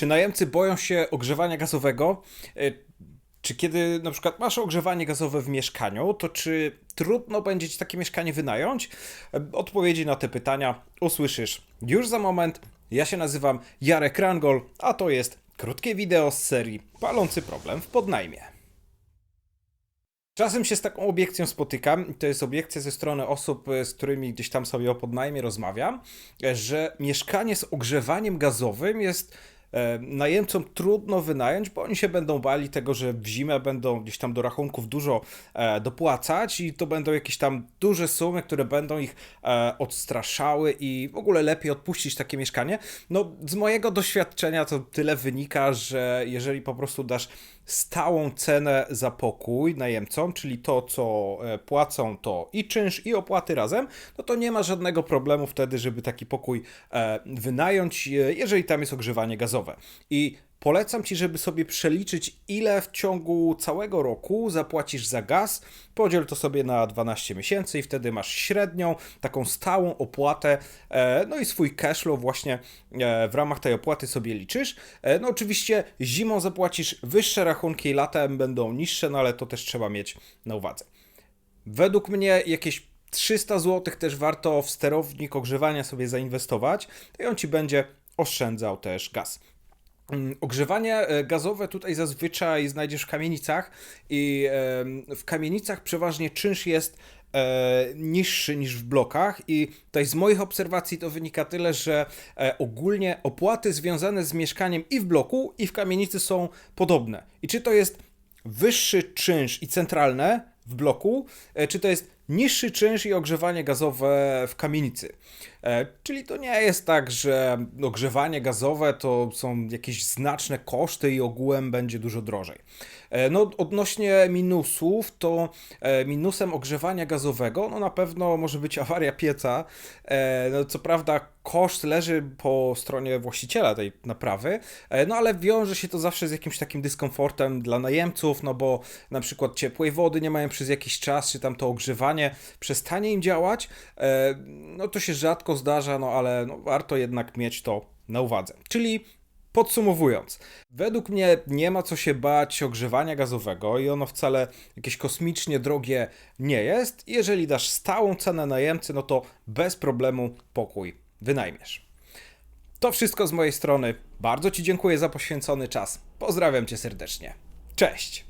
Czy najemcy boją się ogrzewania gazowego? E, Czy kiedy na przykład masz ogrzewanie gazowe w mieszkaniu, to czy trudno będzie ci takie mieszkanie wynająć? E, Odpowiedzi na te pytania usłyszysz już za moment. Ja się nazywam Jarek Rangol, a to jest krótkie wideo z serii Palący problem w podnajmie. Czasem się z taką obiekcją spotykam, to jest obiekcja ze strony osób, e, z którymi gdzieś tam sobie o podnajmie rozmawiam, że mieszkanie z ogrzewaniem gazowym jest najemcom trudno wynająć, bo oni się będą bali tego, że w zimę będą gdzieś tam do rachunków dużo e, dopłacać i to będą jakieś tam duże sumy, które będą ich e, odstraszały i w ogóle lepiej odpuścić takie mieszkanie. No, z mojego doświadczenia to tyle wynika, że jeżeli po prostu dasz stałą cenę za pokój najemcom, czyli to, co e, płacą, to i czynsz, i opłaty razem, no to nie ma żadnego problemu wtedy, żeby taki pokój e, wynająć, e, jeżeli tam jest ogrzewanie gazowe. I polecam Ci, żeby sobie przeliczyć, ile w ciągu całego roku zapłacisz za gaz, podziel to sobie na 12 miesięcy i wtedy masz średnią, taką stałą opłatę, e, no i swój cashflow właśnie e, w ramach tej opłaty sobie liczysz. E, No oczywiście zimą zapłacisz wyższe rachunki, latem będą niższe, no ale to też trzeba mieć na uwadze. Według mnie jakieś 300 zł też warto w sterownik ogrzewania sobie zainwestować, i on ci będzie oszczędzał też gaz. Mm, Ogrzewanie e, gazowe tutaj zazwyczaj znajdziesz w kamienicach i w kamienicach przeważnie czynsz jest e, niższy niż w blokach i tutaj z moich obserwacji to wynika tyle, że e, ogólnie opłaty związane z mieszkaniem i w bloku i w kamienicy są podobne. I czy to jest wyższy czynsz i centralne w bloku, czy to jest niższy czynsz i ogrzewanie gazowe w kamienicy. E, Czyli to nie jest tak, że ogrzewanie gazowe to są jakieś znaczne koszty i ogółem będzie dużo drożej. E, No, odnośnie minusów, to e, minusem ogrzewania gazowego, no na pewno może być awaria pieca. No, co prawda koszt leży po stronie właściciela tej naprawy, no ale wiąże się to zawsze z jakimś takim dyskomfortem dla najemców, no bo na przykład ciepłej wody nie mają przez jakiś czas, czy tam to ogrzewanie przestanie im działać, e, no to się rzadko zdarza, no ale no, warto jednak mieć to na uwadze. Czyli Podsumowując, według mnie nie ma co się bać ogrzewania gazowego i ono wcale jakieś kosmicznie drogie nie jest. Jeżeli dasz stałą cenę najemcy, no to bez problemu pokój wynajmiesz. To wszystko z mojej strony. Bardzo Ci dziękuję za poświęcony czas. Pozdrawiam Cię serdecznie. Cześć!